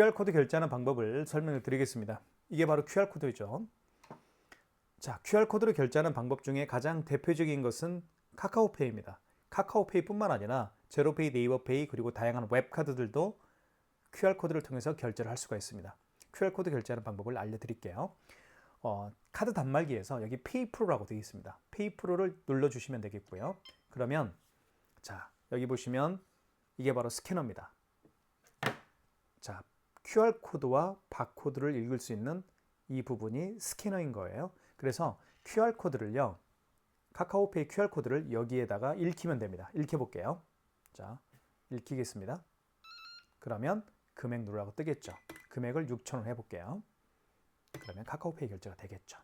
QR코드 결제하는 방법을 설명을 드리겠습니다. 이게 바로 QR코드죠. 자, QR코드로 결제하는 방법 중에 가장 대표적인 것은 카카오페이입니다. 카카오페이뿐만 아니라 제로페이, 네이버페이 그리고 다양한 웹카드들도 QR코드를 통해서 결제를 할 수가 있습니다. QR코드 결제하는 방법을 알려드릴게요. 어, 카드 단말기에서 여기 페이프로라고 되어 있습니다. 페이프로를 눌러주시면 되겠고요. 그러면 자 여기 보시면 이게 바로 스캐너입니다. 자 QR 코드와 바코드를 읽을 수 있는 이 부분이 스캐너인 거예요. 그래서 QR 코드를요. 카카오페이 QR 코드를 여기에다가 읽히면 됩니다. 읽혀 볼게요. 자, 읽히겠습니다. 그러면 금액 누르라고 뜨겠죠. 금액을 6,000원 해 볼게요. 그러면 카카오페이 결제가 되겠죠.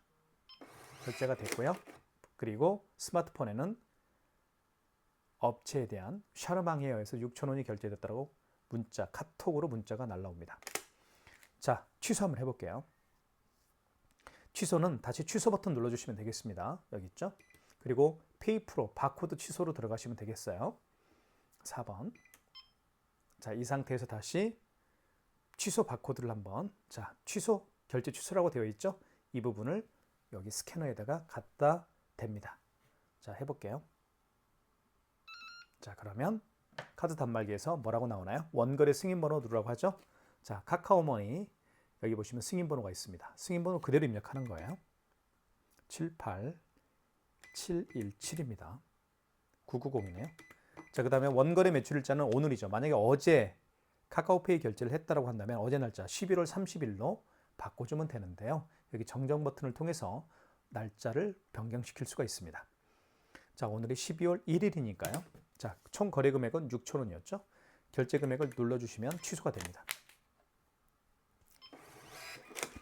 결제가 됐고요. 그리고 스마트폰에는 업체에 대한 샤르망 헤어에서 6,000원이 결제됐다고 문자, 카톡으로 문자가 날라옵니다. 자, 취소 한번 해볼게요. 취소는 다시 취소 버튼 눌러주시면 되겠습니다. 여기 있죠? 그리고 페이프로 바코드 취소로 들어가시면 되겠어요. 4번. 자, 이 상태에서 다시 취소 바코드를 한번 자, 취소 결제 취소라고 되어 있죠? 이 부분을 여기 스캐너에다가 갖다 댑니다. 자, 해볼게요. 자, 그러면 카드 단말기에서 뭐라고 나오나요? 원거래 승인번호 누르라고 하죠? 자, 카카오머니 여기 보시면 승인번호가 있습니다. 승인번호 그대로 입력하는 거예요. 78717입니다. 990이네요. 자, 그 다음에 원거래 매출일자는 오늘이죠. 만약에 어제 카카오페이 결제를 했다라고 한다면 어제 날짜 11월 30일로 바꿔주면 되는데요. 여기 정정 버튼을 통해서 날짜를 변경시킬 수가 있습니다. 자, 오늘이 12월 1일이니까요. 자, 총 거래 금액은 6,000원이었죠. 결제 금액을 눌러주시면 취소가 됩니다.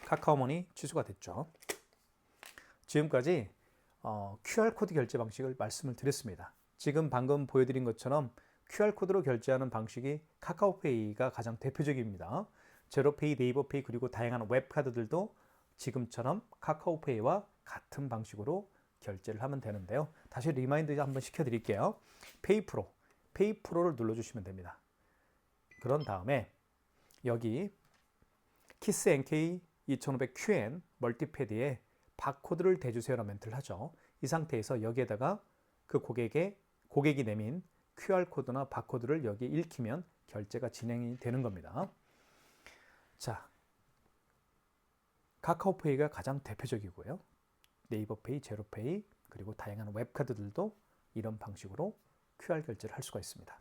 카카오머니 취소가 됐죠. 지금까지 어, QR코드 결제 방식을 말씀을 드렸습니다. 지금 방금 보여드린 것처럼 QR코드로 결제하는 방식이 카카오페이가 가장 대표적입니다. 제로페이, 네이버페이 그리고 다양한 웹카드들도 지금처럼 카카오페이와 같은 방식으로 결제를 하면 되는데요. 다시 리마인드 한번 시켜드릴게요. 페이프로, 페이프로를 눌러주시면 됩니다. 그런 다음에 여기 키스 NK 2500QN 멀티패드에 바코드를 대주세요라는 멘트를 하죠. 이 상태에서 여기에다가 그 고객의 고객이 내민 QR 코드나 바코드를 여기 읽히면 결제가 진행이 되는 겁니다. 자, 카카오페이가 가장 대표적이고요. 네이버페이, 제로페이, 그리고 다양한 웹카드들도 이런 방식으로 QR 결제를 할 수가 있습니다.